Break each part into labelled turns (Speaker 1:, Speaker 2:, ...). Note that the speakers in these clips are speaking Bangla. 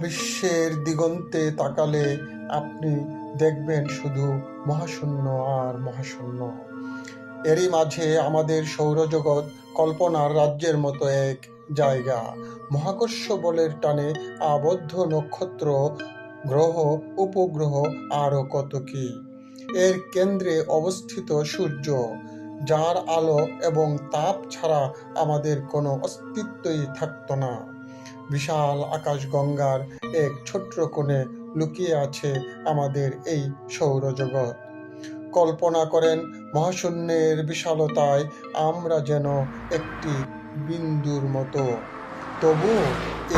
Speaker 1: মহাবিশ্বের দিগন্তে তাকালে আপনি দেখবেন শুধু মহাশূন্য আর মহাশূন্য। এরই মাঝে আমাদের সৌরজগৎ কল্পনার রাজ্যের মতো এক জায়গা। মহাকর্ষ বলের টানে আবদ্ধ নক্ষত্র, গ্রহ, উপগ্রহ, আরও কত কি? এর কেন্দ্রে অবস্থিত সূর্য, যার আলো এবং তাপ ছাড়া আমাদের কোনো অস্তিত্বই থাকতো না। বিশাল আকাশগঙ্গার এক ছোট্ট কোণে লুকিয়ে আছে আমাদের এই সৌরজগৎ। কল্পনা করেন, মহাশূন্যের বিশালতায় আমরা যেন একটি বিন্দুর মতো। তবু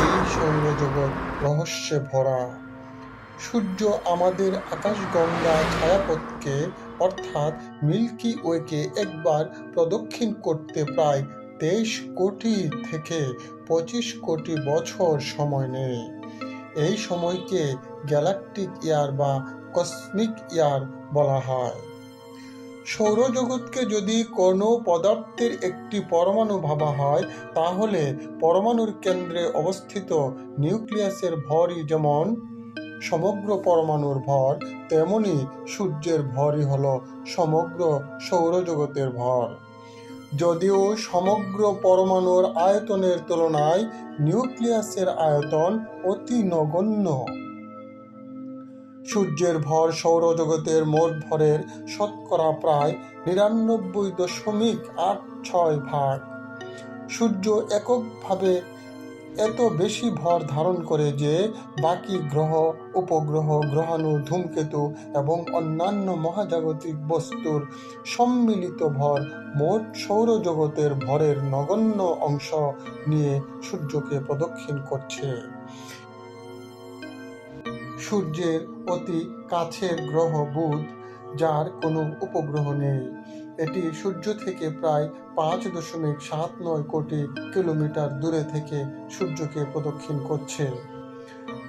Speaker 1: এই সৌরজগৎ রহস্যে ভরা। সূর্য আমাদের আকাশগঙ্গা ছায়াপথকে, অর্থাৎ মিল্কি ওয়েকে একবার প্রদক্ষিণ করতে প্রায় তেইশ কোটি থেকে পঁচিশ কোটি বছর সময় নেয়। এই সময়কে গ্যালাকটিক ইয়ার বা কসমিক ইয়ার বলা হয়। সৌরজগৎকে যদি কোনো পদার্থের একটি পরমাণু ভাবা হয়, তাহলে পরমাণুর কেন্দ্রে অবস্থিত নিউক্লিয়াসের ভরই যেমন সমগ্র পরমাণুর ভর, তেমনি সূর্যের ভরই হলো সমগ্র সৌরজগতের ভর। যদিও সমগ্র পরমাণুর আয়তনের তুলনায় নিউক্লিয়াসের আয়তন অতি নগণ্য। সূর্যের ভর সৌরজগতের মোট ভরের শতকরা প্রায় নিরানব্বই দশমিক আট ছয় ভাগ। সূর্য এককভাবে এত বেশি ভর ধারণ করে যে বাকি গ্রহ, উপগ্রহ, গ্রহাণু, ধূমকেতু এবং অন্যান্য মহাজাগতিক বস্তুর সম্মিলিত ভর মোট সৌরজগতের ভরের নগণ্য অংশ নিয়ে সূর্যকে প্রদক্ষিণ করছে। সূর্যের অতি কাছের গ্রহ বুধ, যার কোনো উপগ্রহ নেই। এটি সূর্য থেকে প্রায় পাঁচ দশমিক সাত নয় কোটি কিলোমিটার দূরে থেকে সূর্যকে প্রদক্ষিণ করছে।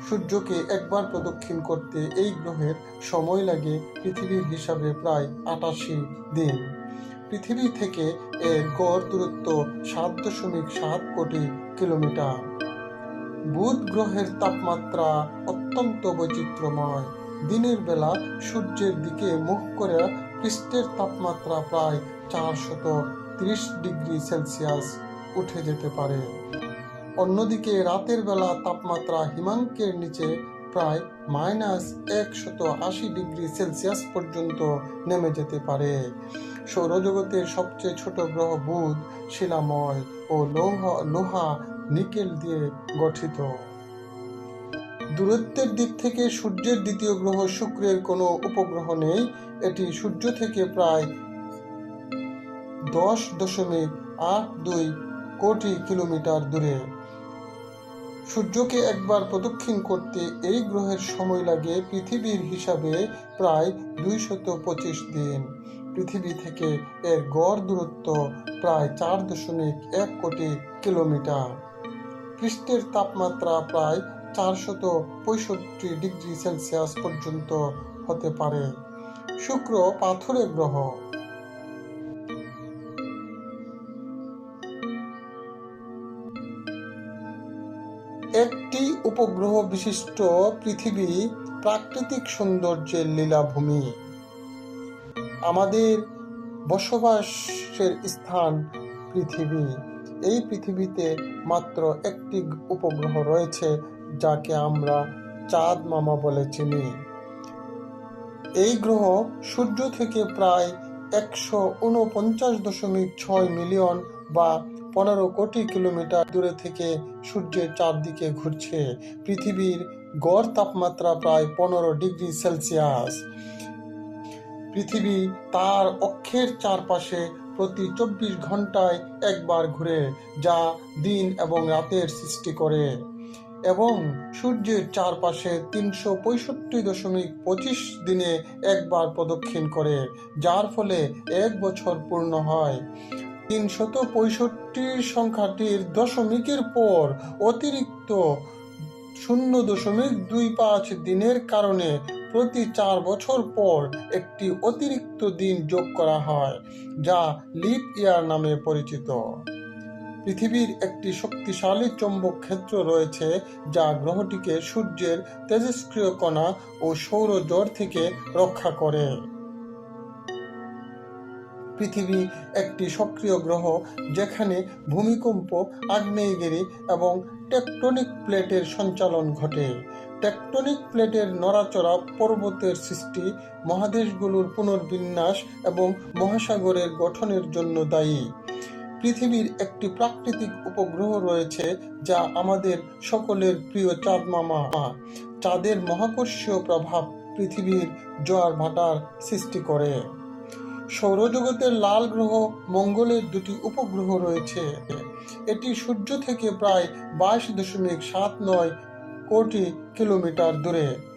Speaker 1: সূর্যকে একবার প্রদক্ষিণ করতে এই গ্রহের সময় লাগে পৃথিবীর হিসাবে প্রায় আটাশি দিন। পৃথিবী থেকে এর গড় দূরত্ব সাত দশমিক সাত কোটি কিলোমিটার। বুধ গ্রহের তাপমাত্রা অত্যন্ত বৈচিত্র্যময়। দিনের বেলা সূর্যের দিকে মুখ করে পৃষ্ঠের তাপমাত্রা প্রায় চারশত ত্রিশ ডিগ্রি সেলসিয়াস উঠে যেতে পারে। অন্যদিকে রাতের বেলা তাপমাত্রা হিমাঙ্কের নিচে প্রায় মাইনাস একশত আশি ডিগ্রি সেলসিয়াস পর্যন্ত নেমে যেতে পারে। সৌরজগতের সবচেয়ে ছোট গ্রহ বুধ, শিলাময় ও লৌহ লোহা নিকেল দিয়ে গঠিত। দূরত্বের দিক থেকে সূর্যের দ্বিতীয় গ্রহ শুক্রের কোনো উপগ্রহ নেই। এটি সূর্য থেকে প্রায় দশ দশমিক আট দুই কোটি কিলোমিটার দূরে। সূর্যকে একবার প্রদক্ষিণ করতে এই গ্রহের সময় লাগে পৃথিবীর হিসাবে প্রায় দুইশত পঁচিশ দিন। পৃথিবী থেকে এর গড় দূরত্ব প্রায় চার দশমিক এক কোটি কিলোমিটার। পৃষ্ঠের তাপমাত্রা প্রায় চারশত পঁয়ষট্টি ডিগ্রি সেলসিয়াস পর্যন্ত হতে পারে। শুক্র পাথরের গ্রহ। একটি উপগ্রহ বিশিষ্ট পৃথিবী প্রাকৃতিক সৌন্দর্যের লীলাভূমি। আমাদের বসবাসের স্থান পৃথিবী। এই পৃথিবীতে মাত্র একটি উপগ্রহ রয়েছে যাকে আমরা চাঁদ মামা বলে চিনি। এই গ্রহ সূর্য থেকে প্রায় একশো উনপঞ্চাশ দশমিক ছয় মিলিয়ন বা পনেরো কোটি কিলোমিটার দূরে থেকে সূর্যের চারদিকে ঘুরছে। পৃথিবীর গড় তাপমাত্রা প্রায় পনেরো ডিগ্রি সেলসিয়াস। পৃথিবী তার অক্ষের চারপাশে প্রতি চব্বিশ ঘন্টায় একবার ঘুরে, যা দিন এবং রাতের সৃষ্টি করে। এবং সূর্যের চারপাশে তিনশো পঁয়ষট্টি দশমিক পঁচিশ দিনে একবার প্রদক্ষিণ করে, যার ফলে এক বছর পূর্ণ হয়। তিনশত পঁয়ষট্টি সংখ্যাটির দশমিকের পর অতিরিক্ত শূন্য দশমিক দুই পাঁচ দিনের কারণে প্রতি চার বছর পর একটি অতিরিক্ত দিন যোগ করা হয়, যা লিপ ইয়ার নামে পরিচিত। পৃথিবীর একটি শক্তিশালী চৌম্বক ক্ষেত্র রয়েছে যা গ্রহটিকে সূর্যের তেজস্ক্রিয় কণা ও সৌরজোর থেকে রক্ষা করে। পৃথিবী একটি সক্রিয় গ্রহ যেখানে ভূমিকম্প, আগ্নেয়গিরি এবং টেকটনিক প্লেটের সঞ্চালন ঘটে। টেকটনিক প্লেটের নড়াচড়া পর্বতের সৃষ্টি, মহাদেশগুলোর পুনর্বিন্যাস এবং মহাসাগরের গঠনের জন্য দায়ী। পৃথিবীর একটি প্রাকৃতিক উপগ্রহ রয়েছে যা আমাদের সকলের প্রিয় চাঁদ মামা। চাঁদের মহাকর্ষীয় প্রভাব পৃথিবীর জোয়ার ভাটার সৃষ্টি করে। সৌরজগতের লাল গ্রহ মঙ্গলের দুটি উপগ্রহ রয়েছে। এটি সূর্য থেকে প্রায় বাইশ দশমিক সাত নয় কোটি কিলোমিটার দূরে।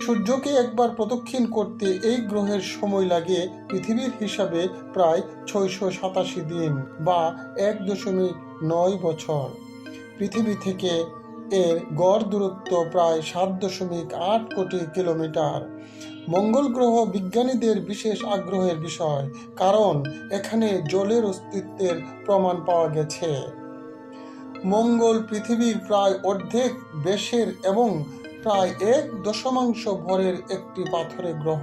Speaker 1: সূর্যকে একবার প্রদক্ষিণ করতে এই গ্রহের সময় লাগে পৃথিবীর হিসাবে প্রায় ছয়শো সাতাশি দিন বা এক দশমিক নয় বছর। পৃথিবী থেকে এর গড় দূরত্ব প্রায় সাত দশমিক আট কোটি কিলোমিটার। মঙ্গল গ্রহ বিজ্ঞানীদের বিশেষ আগ্রহের বিষয়, কারণ এখানে জলের অস্তিত্বের প্রমাণ পাওয়া গেছে। মঙ্গল পৃথিবীর প্রায় অর্ধেক বেশের এবং প্রায় এক দশমাংশ ভরের একটি পাথরে গ্রহ।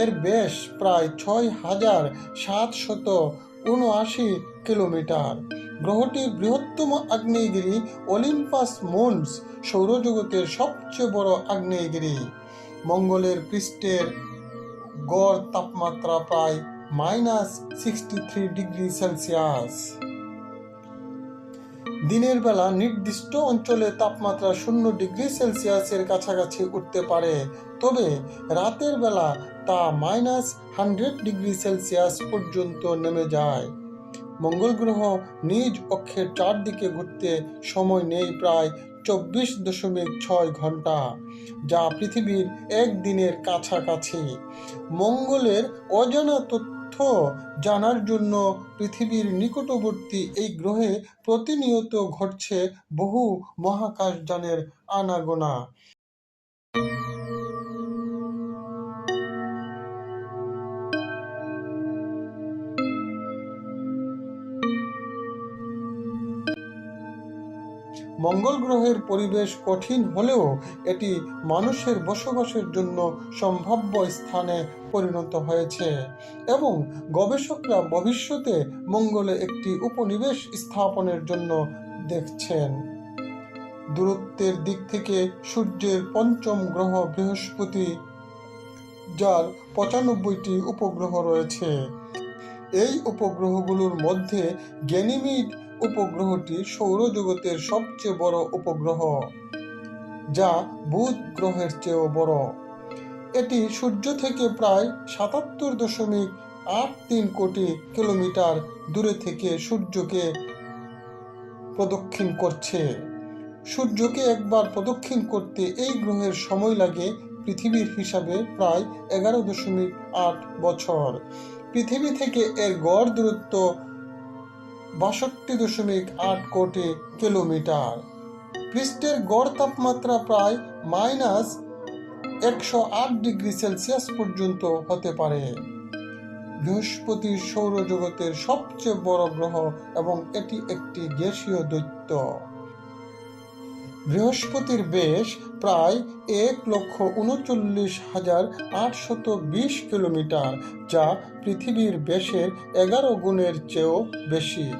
Speaker 1: এর বেশ প্রায় ছয় হাজার সাতশত উনআশি কিলোমিটার। গ্রহটির বৃহত্তম আগ্নেয়গিরি অলিম্পাস মন্স সৌরজগতের সবচেয়ে বড় আগ্নেয়গিরি। মঙ্গলের পৃষ্ঠের গড় তাপমাত্রা প্রায় minus sixty three degree Celsius. দিনের বেলা নির্দিষ্ট অঞ্চলে তাপমাত্রা শূন্য ডিগ্রি সেলসিয়াসের কাছাকাছি উঠতে পারে। তবে রাতের বেলা তা মাইনাস হান্ড্রেড ডিগ্রি সেলসিয়াস পর্যন্ত নেমে যায়। মঙ্গল গ্রহ নিজ অক্ষের চারদিকে ঘুরতে সময় নেই প্রায় চব্বিশ দশমিক ছয় ঘণ্টা, যা পৃথিবীর একদিনের কাছাকাছি। মঙ্গলের অজানা তথ্য জানার জন্য পৃথিবীর নিকটবর্তী এই গ্রহে প্রতিনিয়ত ঘটছে বহু মহাকাশযানের আনাগোনা। মঙ্গল গ্রহের পরিবেশ কঠিন হলেও এটি মানুষের বসবাসের জন্য সম্ভাব্য স্থানে পরিণত হয়েছে এবং গবেষকরা ভবিষ্যতে মঙ্গলে একটি উপনিবেশ স্থাপনের জন্য দেখছেন। দূরত্বের দিক থেকে সূর্যের পঞ্চম গ্রহ বৃহস্পতি, যার পঁচানব্বইটি উপগ্রহ রয়েছে। এই উপগ্রহগুলোর মধ্যে গ্যানিমিড উপগ্রহটি সৌরজগতের সবচেয়ে বড় উপগ্রহ, যা বুধ গ্রহের চেয়েও বড়। এটি সূর্য থেকে প্রায় সাতাত্তর দশমিক আট তিন কোটি কিলোমিটার দূরে থেকে সূর্যকে প্রদক্ষিণ করছে। সূর্যকে একবার প্রদক্ষিণ করতে এই গ্রহের সময় লাগে পৃথিবীর হিসাবে প্রায় এগারো দশমিক আট বছর। পৃথিবী থেকে এর গড় দূরত্ব বাষট্টি দশমিক আট কোটি কিলোমিটার। পৃষ্ঠের গড় তাপমাত্রা প্রায় মাইনাস একশো আট ডিগ্রি সেলসিয়াস পর্যন্ত হতে পারে। বৃহস্পতি সৌরজগতের সবচেয়ে বড় গ্রহ এবং এটি একটি গ্যাসীয় দৈত্য। বৃহস্পতির বেশ প্রায় এক লক্ষ উনচল্লিশ হাজার আটশত বিশ কিলোমিটার, যা পৃথিবীর বেশের এগারো গুণের চেয়েও বেশি।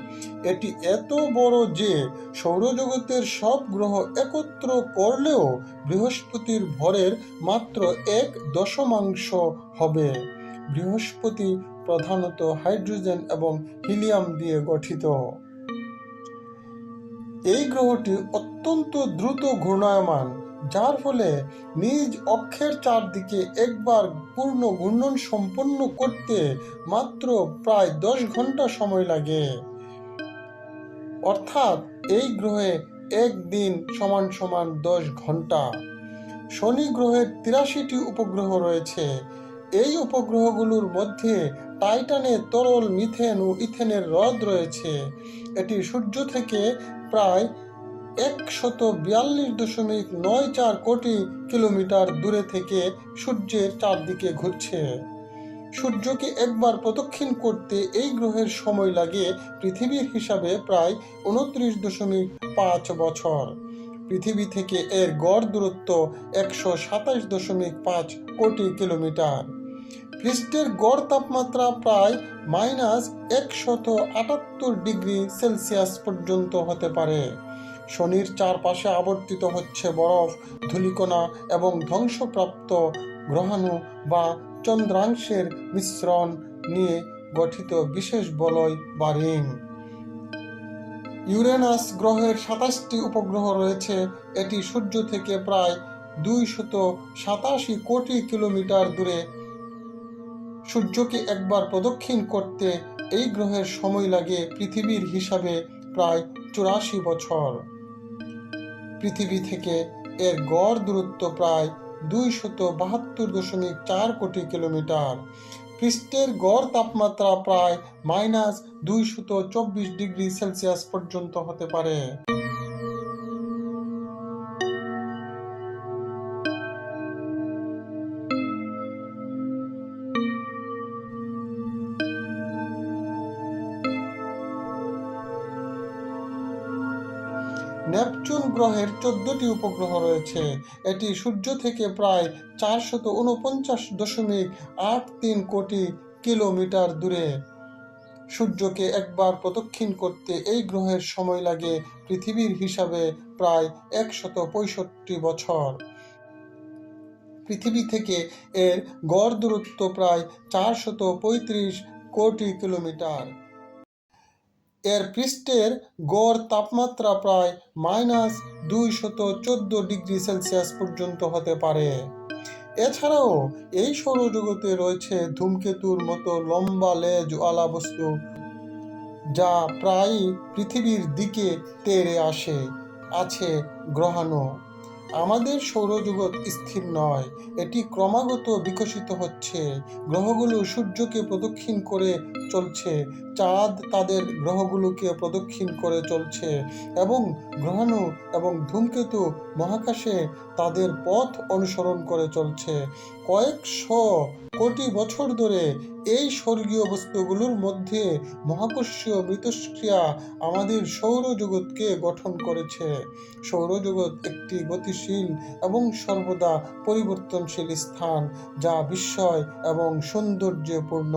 Speaker 1: এটি এত বড় যে সৌরজগতের সব গ্রহ একত্র করলেও বৃহস্পতির ভরের মাত্র এক দশমাংশ হবে। বৃহস্পতি প্রধানত হাইড্রোজেন এবং হিলিয়াম দিয়ে গঠিত। এই গ্রহটি অত্যন্ত দ্রুত ঘূর্ণায়মান, যার ফলে নিজ অক্ষের চারদিকে একবার পূর্ণ ঘূর্ণন সম্পন্ন করতে মাত্র প্রায় দশ ঘণ্টা সময় লাগে। অর্থাৎ এই গ্রহে একদিন সমান সমান দশ ঘণ্টা। শনি গ্রহের তিরাশিটি উপগ্রহ রয়েছে। এই উপগ্রহগুলোর মধ্যে টাইটানে তরল মিথেন ও ইথেনের হ্রদ রয়েছে। এটি সূর্য থেকে প্রায় একশত বিয়াল্লিশ দশমিক নয় চার কোটি কিলোমিটার দূরে থেকে সূর্যের চারদিকে ঘুরছে। সূর্যকে একবার প্রদক্ষিণ করতে এই গ্রহের সময় লাগে পৃথিবীর হিসাবে প্রায় উনত্রিশ দশমিক পাঁচ বছর। পৃথিবী থেকে এর গড় দূরত্ব একশো সাতাশ দশমিক পাঁচ কোটি কিলোমিটার। পৃষ্ঠের গড় তাপমাত্রা প্রায় মাইনাস একশত আটাত্তর ডিগ্রি সেলসিয়াস পর্যন্ত হতে পারে। শনির চারপাশে আবর্তিত হচ্ছে বরফ, ধূলিকণা এবং ধ্বংসপ্রাপ্ত গ্রহাণু বা চন্দ্রাংশের মিশ্রণ নিয়ে গঠিত বিশেষ বলয় বা রিং। ইউরেনাস গ্রহের সাতাশটি উপগ্রহ রয়েছে। এটি সূর্য থেকে প্রায় দুইশত সাতাশি কোটি কিলোমিটার দূরে। সূর্যকে একবার প্রদক্ষিণ করতে এই গ্রহের সময় লাগে পৃথিবীর হিসাবে প্রায় চুরাশি বছর। পৃথিবী থেকে এর গড় দূরত্ব প্রায় দুইশত বাহাত্তর দশমিক চার কোটি কিলোমিটার। পৃষ্ঠের গড় তাপমাত্রা প্রায় মাইনাস দুইশত চব্বিশ ডিগ্রি সেলসিয়াস পর্যন্ত হতে পারে। নেপচুন গ্রহের চোদ্দটি উপগ্রহ রয়েছে। এটি সূর্য থেকে প্রায় চারশত উনপঞ্চাশ দশমিক আট তিন কোটি কিলোমিটার দূরে। সূর্যকে একবার প্রদক্ষিণ করতে এই গ্রহের সময় লাগে পৃথিবীর হিসাবে প্রায় একশত পঁয়ষট্টি বছর। পৃথিবী থেকে এর গড় দূরত্ব প্রায় চারশত পঁয়ত্রিশ কোটি কিলোমিটার। এর পৃষ্ঠের গড় তাপমাত্রা প্রায় মাইনাস দুইশত চোদ্দ ডিগ্রি সেলসিয়াস পর্যন্ত হতে পারে। এছাড়াও এই সৌরজগতে রয়েছে ধূমকেতুর মতো লম্বা লেজওয়ালা বস্তু যা প্রায়ই পৃথিবীর দিকে তেড়ে আসে, আছে গ্রহাণু। আমাদের সৌরজগৎ স্থির নয়, এটি ক্রমাগত বিকশিত হচ্ছে। গ্রহগুলো সূর্যকে প্রদক্ষিণ করে চলছে। চাঁদ তাদের গ্রহগুলোকে প্রদক্ষিণ করে চলছে এবং গ্রহাণু এবং ধূমকেতু মহাকাশে তাদের পথ অনুসরণ করে চলছে। কয়েকশো কোটি বছর ধরে এই স্বর্গীয় বস্তুগুলোর মধ্যে মহাকর্ষীয় মিথস্ক্রিয়া আমাদের সৌরজগৎকে গঠন করেছে। সৌরজগৎ একটি গতিশীল এবং সর্বদা পরিবর্তনশীল স্থান যা বিস্ময় এবং সৌন্দর্যপূর্ণ।